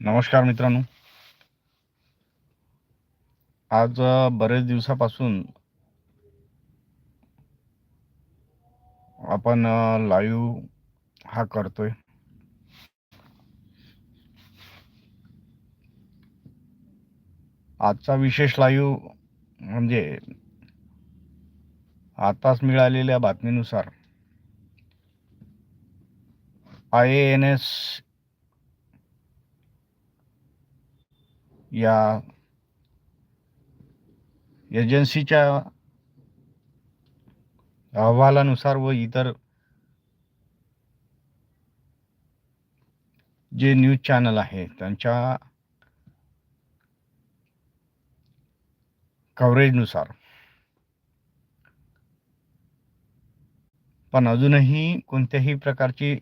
नमस्कार मित्रांनो. आज बरेच दिवसापासून आपण लाईव्ह हा करतोय. आजचा विशेष लाईव्ह म्हणजे आताच मिळालेल्या बातमीनुसार आय एन एस या एजन्सीच्या अहवालानुसार व इतर जे न्यूज चॅनल आहे त्यांच्या कव्हरेजनुसार पण अजूनही कोणत्याही प्रकारची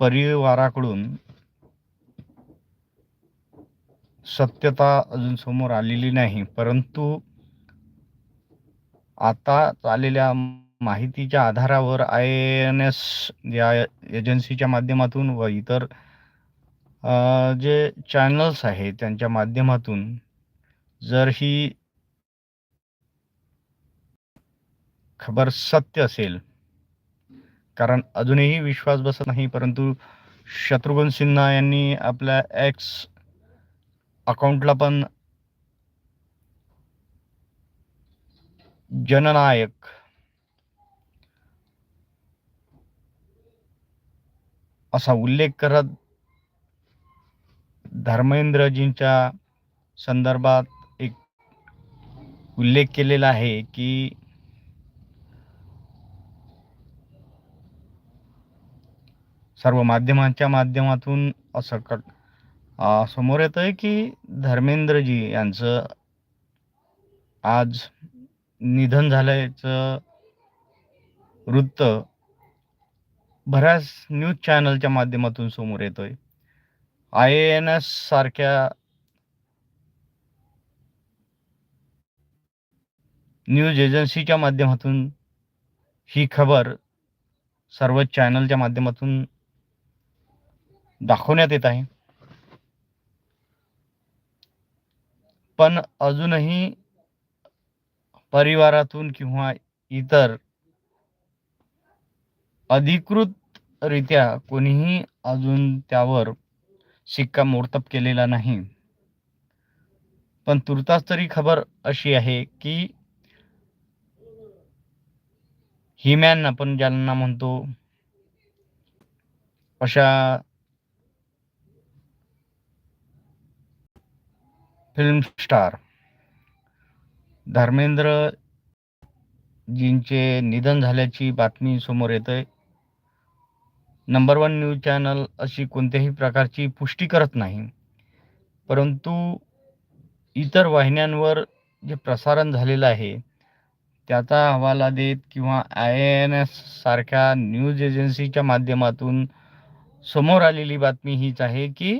परिवाराकडून सत्यता अजून समोर आलेली नाही. परंतु आता आलेल्या माहितीच्या आधारावर आय एन एस या एजन्सीच्या माध्यमातून व इतर जे चॅनल्स आहेत त्यांच्या माध्यमातून जर ही खबर सत्य असेल कारण अजूनही विश्वास बसत नाही परंतु शत्रुघ्न सिन्हा यांनी आपल्या एक्स अकाउंटला पण जननायक. असा उल्लेख करत धर्मेंद्रजींच्या संदर्भात एक उल्लेख केलेला आहे की सर्व माध्यमांच्या माध्यमातून असं समोर येतं आहे की धर्मेंद्रजी यांचं आज निधन झाल्याचं वृत्त बऱ्याच न्यूज चॅनलच्या माध्यमातून समोर येतोय. आय एन एस सारख्या न्यूज एजन्सीच्या माध्यमातून ही खबर सर्व चॅनलच्या माध्यमातून दाखवण्यात येत आहे. पण अजूनही परिवारातून किंवा इतर अधिकृतरित्या कोणीही अजून त्यावर शिक्कामोर्तब केलेला नाही. पण तुर्तास तरी खबर अशी आहे की हिमॅन आपण ज्यांना म्हणतो अशा फिल्म स्टार धर्मेंद्र जींचे निधन झाल्याची बातमी समोर येत आहे नंबर वन न्यूज चॅनल अशी कोणत्याही प्रकारची पुष्टी करत नाही. परंतु इतर वाहिन्यांवर जे प्रसारण झालेलं आहे त्याचा हवाला देत किंवा आय एन एस सारख्या न्यूज एजन्सीच्या माध्यमातून समोर आलेली बातमी हीच आहे की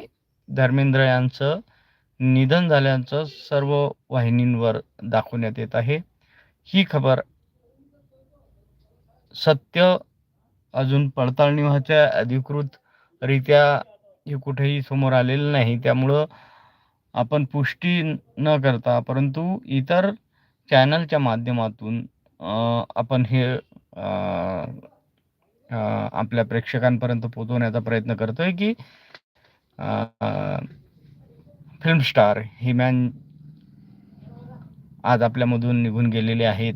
धर्मेंद्र यांचं निधन झाल्याचं सर्व वाहिनींवर दाखवण्यात येत आहे. ही खबर सत्य अजून पडताळणी व्हायच्या अधिकृतरित्या हे कुठेही समोर आलेलं नाही. त्यामुळं आपण पुष्टी न करता परंतु इतर चॅनलच्या माध्यमातून आपण हे आपल्या प्रेक्षकांपर्यंत पोहोचवण्याचा प्रयत्न करतोय की फिल्म स्टार हिमॅन आज आपल्यामधून निघून गेलेले आहेत.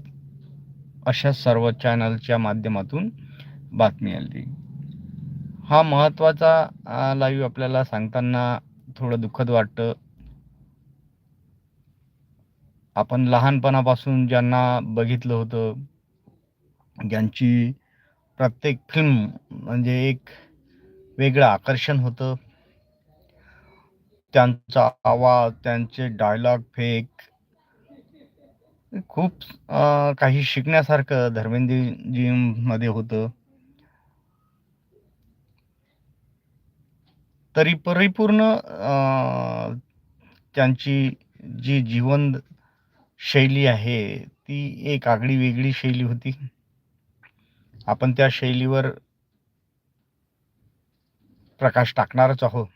अशा सर्व चॅनलच्या माध्यमातून बातमी आली. हा महत्त्वाचा लाईव्ह आपल्याला सांगताना थोडं दुःखद वाटतं. आपण लहानपणापासून ज्यांना बघितलं होतं ज्यांची प्रत्येक फिल्म म्हणजे एक वेगळं आकर्षण होतं. त्यांचा आवाज त्यांचे डायलॉग फेक खूप काही शिकण्यासारखं धर्मेंद्रजीमध्ये होतं. तरी परिपूर्ण त्यांची जी जीवन शैली आहे ती एक आगळी वेगळी शैली होती. आपण त्या शैलीवर प्रकाश टाकणारच आहोत.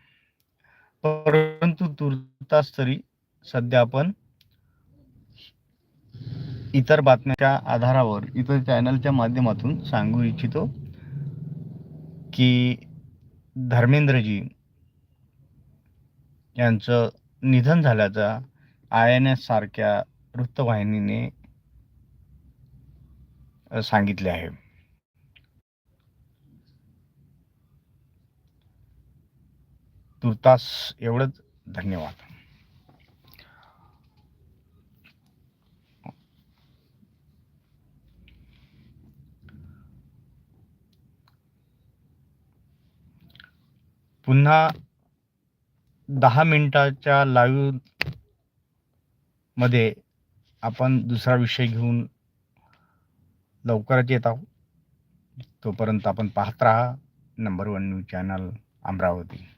परंतु तुर्तास तरी सध्या आपण इतर बातम्याच्या आधारावर इतर चॅनलच्या माध्यमातून सांगू इच्छितो की धर्मेंद्रजी यांचं निधन झाल्याचा आय एन एस सारख्या वृत्तवाहिनीने सांगितले आहे. तुर्तास एवढंच धन्यवाद. पुन्हा दहा मिनिटाच्या लाईव्हमध्ये आपण दुसरा विषय घेऊन लवकरच येत आहोत. तोपर्यंत आपण पाहत राहा. Number one news channel Amravati.